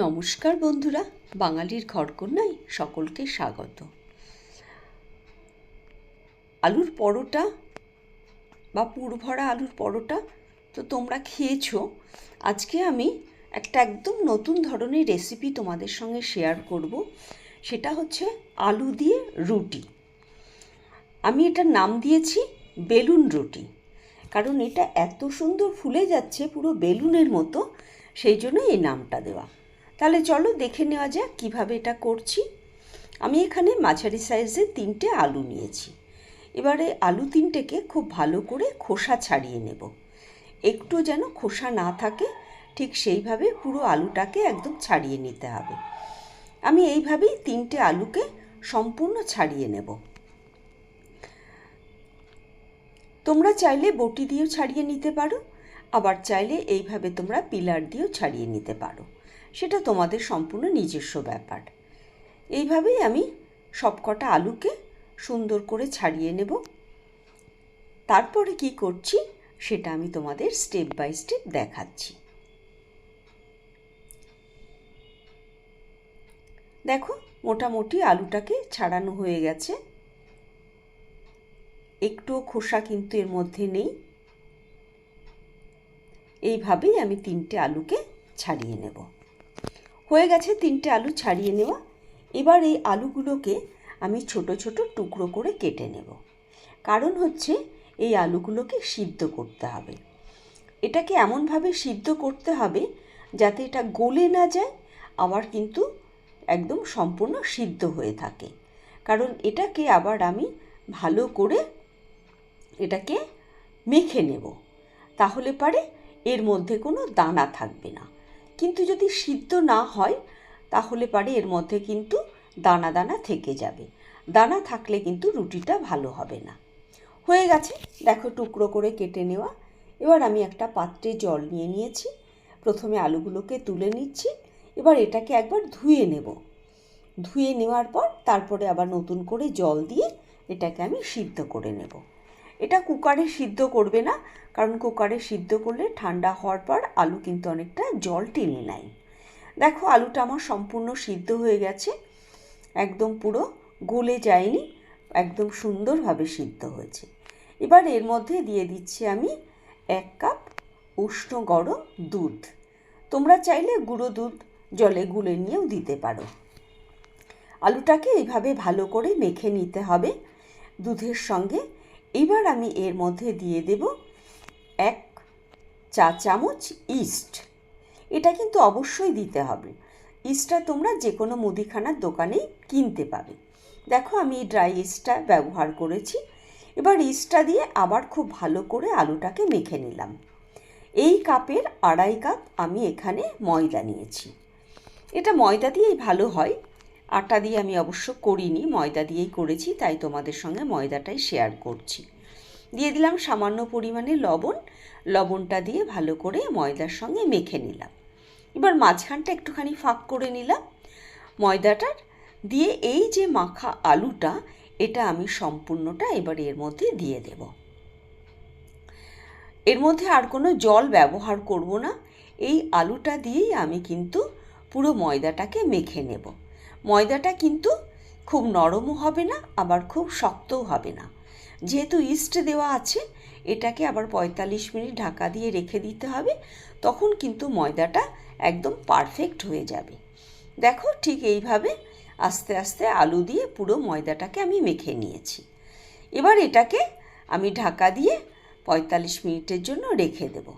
নমস্কার বন্ধুরা, বাঙালির ঘরকন্যায় সকলকে স্বাগত। আলুর পরোটা বা পুরভরা আলুর পরোটা তো তোমরা খেয়েছো। আজকে আমি একটা একদম নতুন ধরনের রেসিপি তোমাদের সঙ্গে শেয়ার করব। সেটা হচ্ছে আলু দিয়ে রুটি। আমি এটার নাম দিয়েছি বেলুন রুটি। কারণ এটা এত সুন্দর ফুলে যাচ্ছে পুরো বেলুনের মতো, সেই জন্য এই নামটা দেওয়া। তাহলে চলো দেখে নেওয়া যাক কীভাবে এটা করছি। আমি এখানে মাঝারি সাইজের তিনটে আলু নিয়েছি। এবারে আলু তিনটেকে খুব ভালো করে খোসা ছাড়িয়ে নেব। একটু যেন খোসা না থাকে, ঠিক সেইভাবে পুরো আলুটাকে একদম ছাড়িয়ে নিতে হবে। আমি এইভাবেই তিনটে আলুকে সম্পূর্ণ ছাড়িয়ে নেব। তোমরা চাইলে বটি দিয়েও ছাড়িয়ে নিতে পারো, আবার চাইলে এইভাবে তোমরা পিলার দিয়েও ছাড়িয়ে নিতে পারো। সেটা তোমাদের সম্পূর্ণ নিজস্ব ব্যাপার। এইভাবেই আমি সবকটা আলুকে সুন্দর করে ছাড়িয়ে নেব। তারপরে কি করছি সেটা আমি তোমাদের স্টেপ বাই স্টেপ দেখাচ্ছি। দেখো, মোটামুটি আলুটাকে ছাড়ানো হয়ে গেছে। একটুও খোসা কিন্তু এর মধ্যে নেই। এইভাবেই আমি তিনটে আলুকে ছাড়িয়ে নেব। হয়ে গেছে তিনটে আলু ছাড়িয়ে নেওয়া। এবার এই আলুগুলোকে আমি ছোট ছোট টুকরো করে কেটে নেব। কারণ হচ্ছে এই আলুগুলোকে সিদ্ধ করতে হবে। এটাকে এমনভাবে সিদ্ধ করতে হবে যাতে এটা গলে না যায়, আবার কিন্তু একদম সম্পূর্ণ সিদ্ধ হয়ে থাকে। কারণ এটাকে আবার আমি ভালো করে এটাকে মেখে নেব। তাহলে পারে এর মধ্যে কোনো দানা থাকবে না। কিন্তু যদি সিদ্ধ না হয়, তাহলে পারে এর মধ্যে কিন্তু দানা দানা থেকে যাবে। দানা থাকলে কিন্তু রুটিটা ভালো হবে না। হয়ে গেছে, দেখো টুকরো করে কেটে নেওয়া। এবার আমি একটা পাত্রে জল নিয়ে নিয়েছি। প্রথমে আলুগুলোকে তুলে নিচ্ছি। এবার এটাকে একবার ধুয়ে নেব। ধুয়ে নেওয়ার পর তারপরে আবার নতুন করে জল দিয়ে এটাকে আমি সিদ্ধ করে নেব। এটা কুকারে সিদ্ধ করবে না, কারণ কুকারে সিদ্ধ করলে ঠান্ডা হওয়ার পর আলু কিন্তু অনেকটা জল টেনে নেয়। দেখো আলুটা আমার সম্পূর্ণ সিদ্ধ হয়ে গেছে, একদম পুরো গলে যায়নি, একদম সুন্দরভাবে সিদ্ধ হয়েছে। এবার এর মধ্যে দিয়ে দিচ্ছি আমি এক কাপ উষ্ণ গরম দুধ। তোমরা চাইলে গুঁড়ো দুধ জলে গুলে নিয়েও দিতে পারো। আলুটাকে এইভাবে ভালো করে মেখে নিতে হবে দুধের সঙ্গে। এবার আমি এর মধ্যে দিয়ে দেব এক চা চামচ ইস্ট। এটা কিন্তু অবশ্যই দিতে হবে। ইস্টটা তোমরা যে কোনো মুদিখানার দোকানেই কিনতে পাবে। দেখো আমি ড্রাই ইস্টটা ব্যবহার করেছি। এবার ইস্টটা দিয়ে আবার খুব ভালো করে আলুটাকে মেখে নিলাম। এই কাপের আড়াই কাপ আমি এখানে ময়দা নিয়েছি। এটা ময়দা দিয়েই ভালো হয়। আটা দিয়ে আমি অবশ্য করিনি, ময়দা দিয়েই করেছি, তাই তোমাদের সঙ্গে ময়দাটাই শেয়ার করছি। দিয়ে দিলাম সামান্য পরিমাণে লবণ, লবণটা দিয়ে ভালো করে ময়দার সঙ্গে মেখে নিলাম। এবার মাঝখানটা একটুখানি ফাঁক করে নিলাম ময়দাটার, দিয়ে এই যে মাখা আলুটা, এটা আমি সম্পূর্ণটা এবার এর মধ্যে দিয়ে দেব। এর মধ্যে আর কোনো জল ব্যবহার করব না, এই আলুটা দিয়েই আমি কিন্তু পুরো ময়দাটাকে মেখে নেব। ময়দাটা কিন্তু খুব নরমও হবে না, আবার খুব শক্তও হবে না। যেহেতু ইস্ট দেওয়া আছে, এটাকে আবার পঁয়তাল্লিশ মিনিট ঢাকা দিয়ে রেখে দিতে হবে, তখন কিন্তু ময়দাটা একদম পারফেক্ট হয়ে যাবে। দেখো ঠিক এইভাবে আস্তে আস্তে আলু দিয়ে পুরো ময়দাটাকে আমি মেখে নিয়েছি। এবার এটাকে আমি ঢাকা দিয়ে পঁয়তাল্লিশ মিনিটের জন্য রেখে দেব।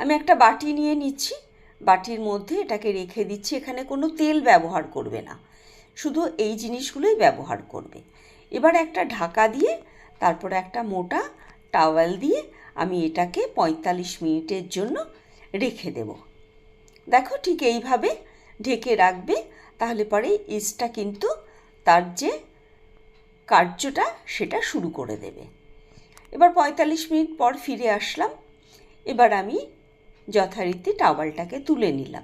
আমি একটা বাটি নিয়ে নিচ্ছি। বাটির মধ্যে এটাকে রেখে দিচ্ছি, এখানে কোনো তেল ব্যবহার করবে না। শুধু এই জিনিসগুলোই ব্যবহার করবে। এবার একটা ঢাকা দিয়ে, তারপরে একটা মোটা টাওয়েল দিয়ে আমি এটাকে পঁয়তাল্লিশ মিনিটের জন্য রেখে দেব। দেখো ঠিক এইভাবে ঢেকে রাখবে, তাহলে পরে ইস্টটা কিন্তু তার যে কার্যটা, সেটা শুরু করে দেবে। এবার পঁয়তাল্লিশ মিনিট পর ফিরে আসলাম। এবার আমি যথারীতি টাওয়ালটাকে তুলে নিলাম।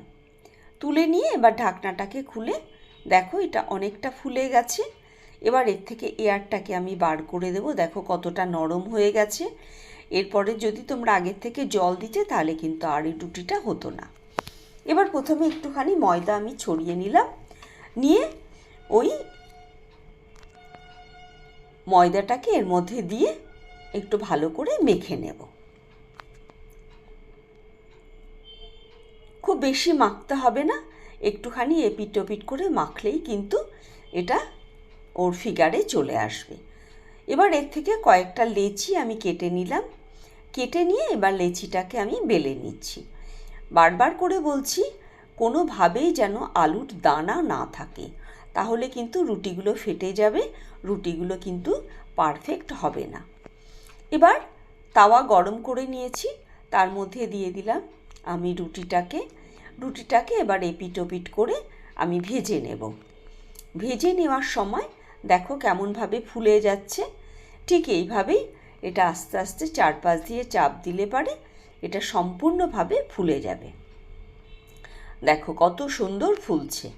তুলে নিয়ে এবার ঢাকনাটাকে খুলে দেখো এটা অনেকটা ফুলে গেছে। এবার এর থেকে এয়ারটাকে আমি বার করে দেবো। দেখো কতটা নরম হয়ে গেছে। এরপরে যদি তোমরা আগের থেকে জল দিতে তাহলে কিন্তু আর এই হতো না। এবার প্রথমে একটুখানি ময়দা আমি ছড়িয়ে নিলাম। নিয়ে ওই ময়দাটাকে এর মধ্যে দিয়ে একটু ভালো করে মেখে নেব খুব বেশি মাখতে হবে না। একটুখানি এপিট ওপিট করে মাখলেই কিন্তু এটা ওর ফিগারে চলে আসবে। এবার এর থেকে কয়েকটা লেচি আমি কেটে নিলাম। কেটে নিয়ে এবার লেচিটাকে আমি বেলে নিচ্ছি। বারবার করে বলছি, কোনোভাবেই যেন আলুর দানা না থাকে। তাহলে কিন্তু রুটিগুলো ফেটে যাবে, রুটিগুলো কিন্তু পারফেক্ট হবে না। এবার তাওয়া গরম করে নিয়েছি। তার মধ্যে দিয়ে দিলাম আমি রুটিটাকে। রুটিটাকে এবার এপিট ওপিট করে আমি ভেজে নেব। ভেজে নেওয়ার সময় দেখো কেমনভাবে ফুলে যাচ্ছে। ঠিক এইভাবেই এটা আস্তে আস্তে চারপাশ দিয়ে চাপ দিলে পারে, এটা সম্পূর্ণভাবে ফুলে যাবে। দেখো কত সুন্দর ফুলছে।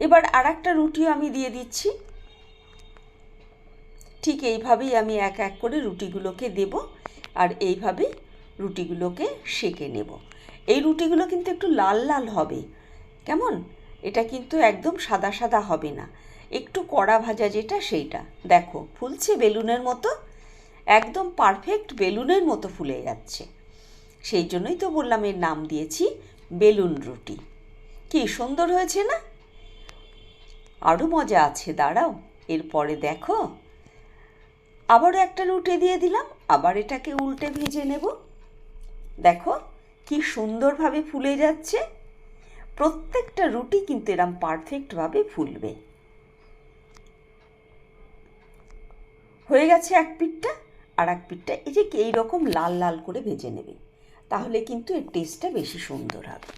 এবার আর একটা রুটিও আমি দিয়ে দিচ্ছি। ঠিক এইভাবেই আমি এক এক করে রুটিগুলোকে দেব আর এইভাবে রুটিগুলোকে সেঁকে নেব। এই রুটিগুলো কিন্তু একটু লাল লাল হবে। কেমন? এটা কিন্তু একদম সাদা সাদা হবে না। একটু কড়া ভাজা যেটা সেইটা। দেখো, ফুলছে বেলুনের মতো। একদম পারফেক্ট বেলুনের মতো ফুলে যাচ্ছে। সেই জন্যই তো বললাম এর নাম দিয়েছি বেলুন রুটি। কি সুন্দর হয়েছে না? আরও মজা আছে, দাঁড়াও। এরপরে দেখো। আবারও একটা রুটি দিয়ে দিলাম। আবার এটাকে উল্টে ভেজে নেব। দেখো কি সুন্দরভাবে ফুলে যাচ্ছে। প্রত্যেকটা রুটি কিন্তু এরম পারফেক্টভাবে ফুলবে। হয়ে গেছে এক পিঠটা আর এক পিঠটা এই যে এইরকম লাল লাল করে ভেজে নেবে। তাহলে কিন্তু এর টেস্টটা বেশি সুন্দর হবে।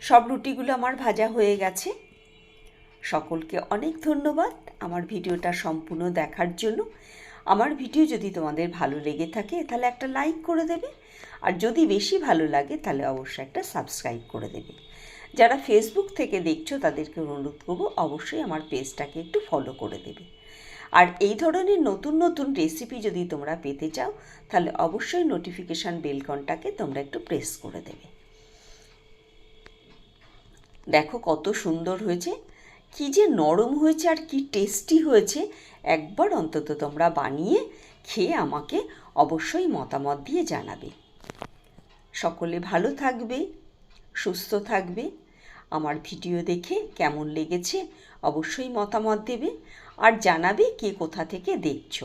সব রুটিগুলো আমার ভাজা হয়ে গেছে। সকলকে অনেক ধন্যবাদ আমার ভিডিওটা সম্পূর্ণ দেখার জন্য। আমার ভিডিও যদি তোমাদের ভালো লেগে থাকে, তাহলে একটা লাইক করে দেবে। আর যদি বেশি ভালো লাগে, তাহলে অবশ্যই একটা সাবস্ক্রাইব করে দেবে। যারা ফেসবুক থেকে দেখছ, তাদেরকে অনুরোধ করব, অবশ্যই আমার পেজটাকে একটু ফলো করে দেবে। আর এই ধরনের নতুন নতুন রেসিপি যদি তোমরা পেতে চাও, তাহলে অবশ্যই নোটিফিকেশান বেলকনটাকে তোমরা একটু প্রেস করে দেবে। দেখো কত সুন্দর হয়েছে। কি যে নরম হয়েছে আর কি টেস্টি হয়েছে, একবার অন্তত তোমরা বানিয়ে খেয়ে আমাকে অবশ্যই মতামত দিয়ে জানাবে। সকলে ভালো থাকবে, সুস্থ থাকবে। আমার ভিডিও দেখে কেমন লেগেছে অবশ্যই মতামত দেবে আর জানাবে কে কোথা থেকে দেখছ।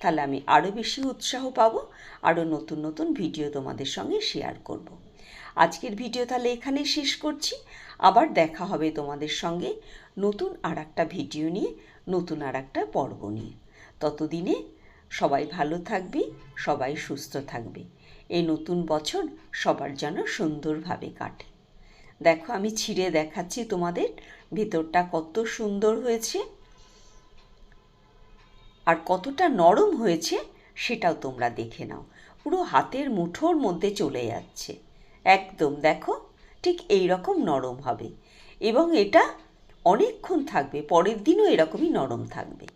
তাহলে আমি আরও বেশি উৎসাহ পাবো, আরও নতুন নতুন ভিডিও তোমাদের সঙ্গে শেয়ার করব। আজকের ভিডিও তাহলে এখানেই শেষ করছি। আবার দেখা হবে তোমাদের সঙ্গে নতুন আর একটা ভিডিও নিয়ে, নতুন আর একটা পর্ব নিয়ে। ততদিনে সবাই ভালো থাকবে, সবাই সুস্থ থাকবে। এই নতুন বছর সবার যেন সুন্দরভাবে কাটে। দেখো, আমি ছিঁড়ে দেখাচ্ছি তোমাদের ভেতরটা কত সুন্দর হয়েছে আর কতটা নরম হয়েছে সেটাও তোমরা দেখে নাও। পুরো হাতের মুঠোর মধ্যে চলে যাচ্ছে। একদম, দেখো ঠিক এই রকম নরম হবে। এবং এটা অনেকক্ষণ থাকবে পরের দিনও এরকমই নরম থাকবে।